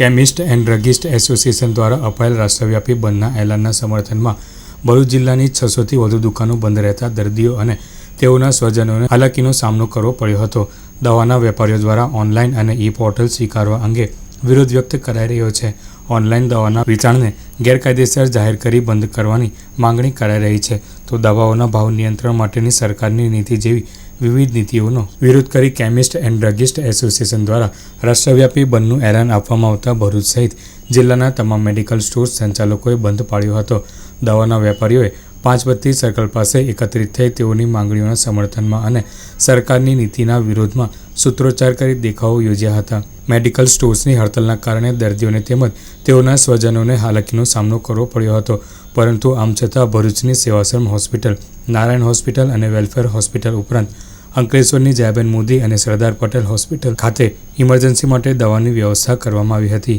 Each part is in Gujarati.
કેમિસ્ટ એન્ડ ડ્રગિસ્ટ એસોસિએશન દ્વારા અપાયેલ રાષ્ટ્રવ્યાપી બંધના એલાનના સમર્થનમાં ભરૂચ જિલ્લાની છસોથી વધુ દુકાનો બંધ રહેતા દર્દીઓ અને તેઓના સ્વજનોને હાલાકીનો સામનો કરવો પડ્યો હતો. દવાના વેપારીઓ દ્વારા ઓનલાઈન અને ઈ પોર્ટલ સ્વીકારવા અંગે વિરોધ વ્યક્ત કરાઈ રહ્યો છે. ઓનલાઈન દવાના વેચાણને ગેરકાયદેસર જાહેર કરી બંધ કરવાની માંગણી કરાઈ રહી છે. તો દવાઓના ભાવ નિયંત્રણ માટેની સરકારની નીતિ જેવી વિવિધ નીતિઓનો વિરોધ કરી કેમિસ્ટ એન્ડ ડ્રગિસ્ટ એસોસિએશન દ્વારા રાષ્ટ્રવ્યાપી બંધનું એલાન આપવામાં આવતા ભરૂચ સહિત જિલ્લાના તમામ મેડિકલ સ્ટોર્સ સંચાલકોએ બંધ પાડ્યો હતો. દવાના વેપારીઓએ પાંચબત્તી સર્કલ પાસે એકત્રિત થઈ તેઓની માંગણીઓના સમર્થનમાં અને સરકારની નીતિના વિરોધમાં સૂત્રોચ્ચાર કરી દેખાવો યોજ્યા હતા. મેડિકલ સ્ટોર્સની હડતાલના કારણે દર્દીઓને તેમજ તેઓના સ્વજનોને હાલાકીનો સામનો કરવો પડ્યો હતો. પરંતુ આમ છતાં ભરૂચની સેવાશ્રમ હોસ્પિટલ, નારાયણ હોસ્પિટલ અને વેલફેર હોસ્પિટલ ઉપરાંત અંકલેશ્વરની જયાબેન મોદી અને સરદાર પટેલ હોસ્પિટલ ખાતે ઇમરજન્સી માટે દવાની વ્યવસ્થા કરવામાં આવી હતી.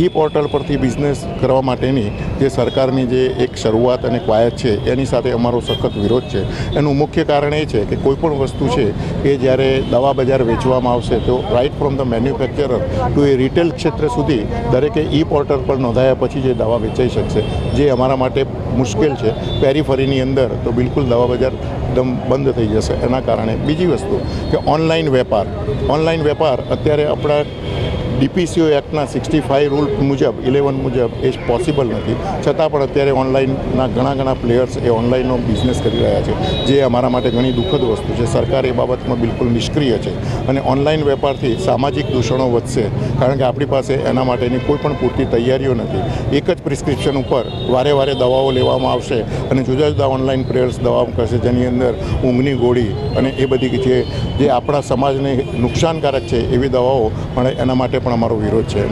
ઈ પોર્ટલ પરથી બિઝનેસ કરવા માટેની જે સરકારની જે એક શરૂઆત અને કવાયત છે, એની સાથે અમારો સખત વિરોધ છે. એનું મુખ્ય કારણ એ છે કે કોઈપણ વસ્તુ છે કે જ્યારે દવા બજાર વેચવામાં આવશે, તો right from the manufacturer to a retail ક્ષેત્ર સુધી દરેકે ઈ પોર્ટલ પર નોંધાયા પછી જે દવા વેચાઈ શકશે, જે અમારા માટે મુશ્કેલ છે. પેરીફરીની અંદર તો બિલકુલ દવા બજાર એકદમ બંધ થઈ જશે. એના કારણે બીજી વસ્તુ કે ઓનલાઈન વેપાર ઓનલાઈન વેપાર અત્યારે આપણા ડીપીસીઓ એક્ટના સિક્સટી ફાઇવ રૂલ મુજબ ઇલેવન મુજબ એ પોસિબલ નથી. છતાં પણ અત્યારે ઓનલાઈનના ઘણા ઘણા પ્લેયર્સ એ ઓનલાઈનનો બિઝનેસ કરી રહ્યા છે. જે અમારા માટે ઘણી દુઃખદ વસ્તુ છે. સરકાર એ બાબતમાં બિલકુલ નિષ્ક્રિય છે. અને ઓનલાઈન વેપારથી સામાજિક દૂષણો વધશે, કારણ કે આપણી પાસે એના માટેની કોઈ પણ પૂરતી તૈયારીઓ નથી. એક જ પ્રિસ્ક્રિપ્શન ઉપર વારે વારે દવાઓ લેવામાં આવશે અને જુદા જુદા ઓનલાઈન પ્લેયર્સ દવાઓ કરશે, જેની અંદર ઊંઘની ગોળી અને એ બધી જે જે આપણા સમાજને નુકસાનકારક છે એવી દવાઓ પણ એના માટે પણ અમારો વિરોધ છે.